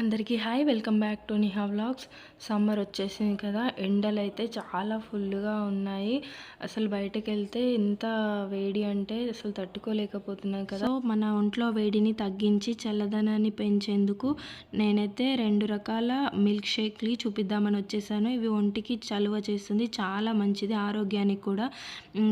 అందరికీ hi welcome back to Niha vlogs. Summer వచ్చేసింది కదా ఎండలు అయితే చాలా ఫుల్గా ఉన్నాయి. అసలు బయటకు వెళ్తే ఎంత వేడి అంటే అసలు తట్టుకోలేకపోతున్నాయి కదా. మన ఒంట్లో వేడిని తగ్గించి చల్లదనాన్ని పెంచేందుకు నేనైతే రెండు రకాల మిల్క్ షేక్లు చూపిద్దామని వచ్చేసాను. ఇవి ఒంటికి చలువ చేస్తుంది చాలా మంచిది ఆరోగ్యానికి కూడా.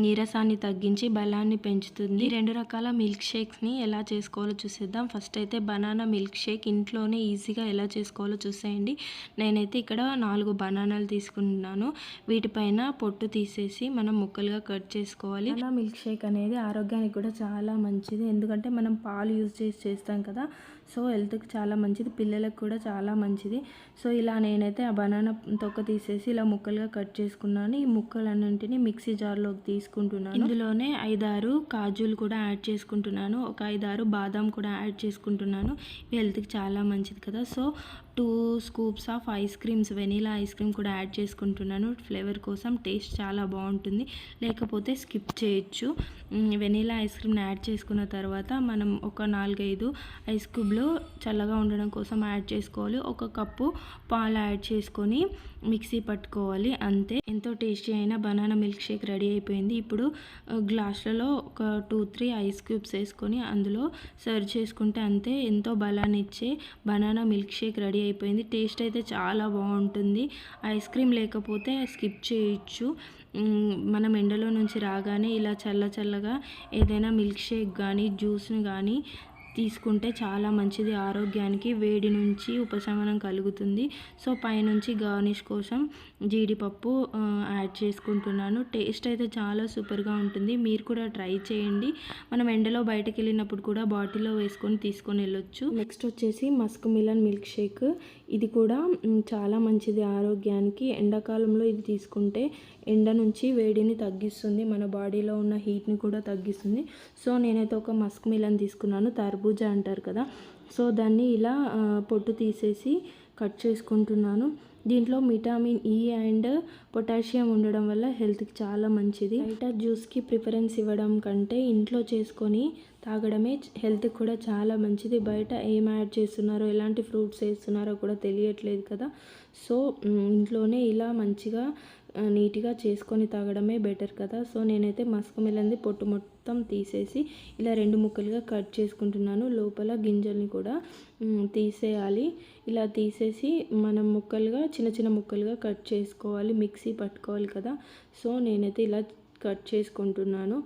నీరసాన్ని తగ్గించి బలాన్ని పెంచుతుంది. ఈ రెండు రకాల మిల్క్ షేక్స్ని ఎలా చేసుకోవాలో చూసేద్దాం. ఫస్ట్ అయితే బనానా మిల్క్ షేక్ ఇంట్లోనే ఈజీగా ఎలా చేసుకోవాలో చూసేయండి. నేనైతే ఇక్కడ నాలుగు బనానాలు తీసుకున్నాను. వీటిపైన పొట్టు తీసేసి మనం ముక్కలుగా కట్ చేసుకోవాలి. బనానా మిల్క్ షేక్ అనేది ఆరోగ్యానికి కూడా చాలా మంచిది. ఎందుకంటే మనం పాలు యూజ్ చేసి చేస్తాం కదా. సో హెల్త్కి చాలా మంచిది. పిల్లలకు కూడా చాలా మంచిది. సో ఇలా నేనైతే ఆ బనానా తొక్క తీసేసి ఇలా ముక్కలుగా కట్ చేసుకున్నాను. ఈ ముక్కలన్నింటినీ మిక్సీ జార్లోకి తీసుకుంటున్నాను. ఇందులోనే ఐదారు కాజులు కూడా యాడ్ చేసుకుంటున్నాను. ఒక ఐదారు బాదం కూడా యాడ్ చేసుకుంటున్నాను. హెల్త్కి చాలా మంచిది కదా. So two scoops of ice creams vanilla ice cream కూడా యాడ్ చేసుకుంటున్నాను. ఫ్లేవర్ కోసం టేస్ట్ చాలా బాగుంటుంది. లేకపోతే స్కిప్ చేయొచ్చు. వెనీలా ఐస్ క్రీమ్ని యాడ్ చేసుకున్న తర్వాత మనం ఒక నాలుగైదు ఐస్ క్యూబ్లు చల్లగా ఉండడం కోసం యాడ్ చేసుకోవాలి. ఒక కప్పు పాలు యాడ్ చేసుకొని మిక్సీ పట్టుకోవాలి. అంతే. ఎంతో టేస్టీ అయిన బనానా మిల్క్ షేక్ రెడీ అయిపోయింది. ఇప్పుడు గ్లాసులలో ఒక టూ త్రీ ఐస్ క్యూబ్స్ వేసుకొని అందులో సర్వ్ చేసుకుంటే అంతే. ఎంతో బలాన్ని ఇచ్చే బనానా మిల్క్ షేక్ రెడీ అయిపోయింది. టేస్ట్ అయితే చాలా బాగుంటుంది. ఐస్ క్రీమ్ లేకపోతే స్కిప్ చేయొచ్చు. మనం ఎండలో నుంచి రాగానే ఇలా చల్ల చల్లగా ఏదైనా మిల్క్ షేక్ కానీ జ్యూస్ని కానీ తీసుకుంటే చాలా మంచిది. ఆరోగ్యానికి వేడి నుంచి ఉపశమనం కలుగుతుంది. సో పైనుంచి గార్నిష్ కోసం జీడిపప్పు యాడ్ చేసుకుంటున్నాను. టేస్ట్ అయితే చాలా సూపర్గా ఉంటుంది. మీరు కూడా ట్రై చేయండి. మనం ఎండలో బయటకు వెళ్ళినప్పుడు కూడా బాటిల్లో వేసుకొని తీసుకొని వెళ్ళొచ్చు. నెక్స్ట్ వచ్చేసి మస్క్ మిలన్ మిల్క్ షేక్. ఇది కూడా చాలా మంచిది ఆరోగ్యానికి. ఎండాకాలంలో ఇది తీసుకుంటే ఎండ నుంచి వేడిని తగ్గిస్తుంది. మన బాడీలో ఉన్న హీట్ని కూడా తగ్గిస్తుంది. సో నేనైతే ఒక మస్క్ మిలన్ తీసుకున్నాను. తర్బూజా అంటారు కదా. సో దాన్ని ఇలా పొట్టు తీసేసి కట్ చేసుకుంటున్నాను. దీంట్లో విటమిన్ ఈ అండ్ పొటాషియం ఉండడం వల్ల హెల్త్కి చాలా మంచిది. బయట జ్యూస్కి ప్రిఫరెన్స్ ఇవ్వడం కంటే ఇంట్లో చేసుకొని తాగడమే హెల్త్కి కూడా చాలా మంచిది. బయట ఏం యాడ్ చేస్తున్నారో ఎలాంటి ఫ్రూట్స్ వేస్తున్నారో కూడా తెలియట్లేదు కదా. సో ఇంట్లోనే ఇలా మంచిగా నీట్గా చేసుకొని తాగడమే బెటర్ కదా. సో నేనైతే మస్క మెలంది పొట్టు మొత్తం తీసేసి ఇలా రెండు ముక్కలుగా కట్ చేసుకుంటున్నాను. లోపల గింజల్ని కూడా తీసేయాలి. ఇలా తీసేసి మనం ముక్కలుగా చిన్న చిన్న ముక్కలుగా కట్ చేసుకోవాలి. మిక్సీ పట్టుకోవాలి కదా. సో నేనైతే ఇలా కట్ చేసుకుంటున్నాను.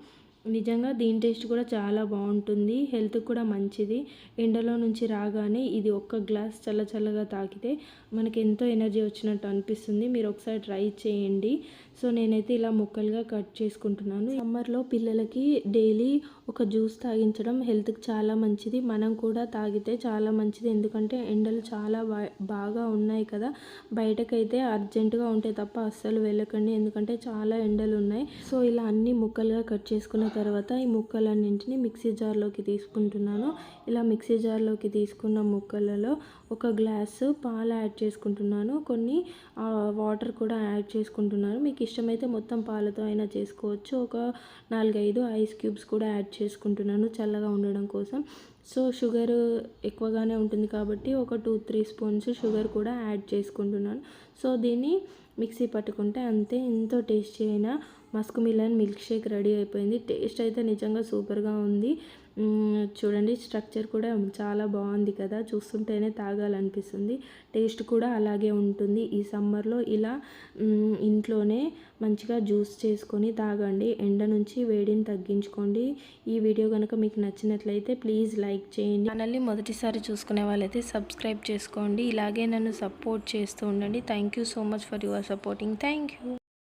నిజంగా దీని టేస్ట్ కూడా చాలా బాగుంటుంది. హెల్త్ కూడా మంచిది. ఎండలో నుంచి రాగానే ఇది ఒక్క గ్లాస్ చల్ల చల్లగా తాకితే మనకి ఎంతో ఎనర్జీ వచ్చినట్టు అనిపిస్తుంది. మీరు ఒకసారి ట్రై చేయండి. సో నేనైతే ఇలా ముక్కలుగా కట్ చేసుకుంటున్నాను. సమ్మర్లో పిల్లలకి డైలీ ఒక జ్యూస్ తాగించడం హెల్త్కి చాలా మంచిది. మనం కూడా తాగితే చాలా మంచిది. ఎందుకంటే ఎండలు చాలా బాగా ఉన్నాయి కదా. బయటకైతే అర్జెంటుగా ఉంటే తప్ప అస్సలు వెళ్ళకండి. ఎందుకంటే చాలా ఎండలు ఉన్నాయి. సో ఇలా అన్ని ముక్కలుగా కట్ చేసుకున్న తర్వాత ఈ ముక్కలన్నింటినీ మిక్సీ జార్లోకి తీసుకుంటున్నాను. ఇలా మిక్సీ జార్లోకి తీసుకున్న ముక్కలలో ఒక గ్లాసు పాలు యాడ్ చేసుకుంటున్నాను. కొన్ని వాటర్ కూడా యాడ్ చేసుకుంటున్నాను. మీకు ఇష్టమైతే మొత్తం పాలతో అయినా చేసుకోవచ్చు. ఒక నాలుగైదు ఐస్ క్యూబ్స్ కూడా యాడ్ చేసుకుంటున్నాను చల్లగా ఉండడం కోసం. సో షుగర్ ఎక్కువగానే ఉంటుంది కాబట్టి ఒక టూ త్రీ స్పూన్స్ షుగర్ కూడా యాడ్ చేసుకుంటున్నాను. సో దీన్ని మిక్సీ పట్టుకుంటే అంతే. ఎంతో టేస్టీ అయిన muskmelon milk shake ready అయిపోయింది. టేస్ట్ అయితే నిజంగా సూపర్గా ఉంది. చూడండి స్ట్రక్చర్ కూడా చాలా బాగుంది కదా. చూస్తుంటేనే తాగాలనిపిస్తుంది. టేస్ట్ కూడా అలాగే ఉంటుంది. ఈ సమ్మర్లో ఇలా ఇంట్లోనే మంచిగా జ్యూస్ చేసుకొని తాగండి. ఎండ నుంచి వేడిని తగ్గించుకోండి. ఈ వీడియో కనుక మీకు నచ్చినట్లయితే ప్లీజ్ లైక్ చేయండి. ఛానల్ని మొదటిసారి చూసుకునే వాళ్ళైతే సబ్స్క్రైబ్ చేసుకోండి. ఇలాగే నన్ను సపోర్ట్ చేస్తూ ఉండండి. Thank you so much for your supporting thank you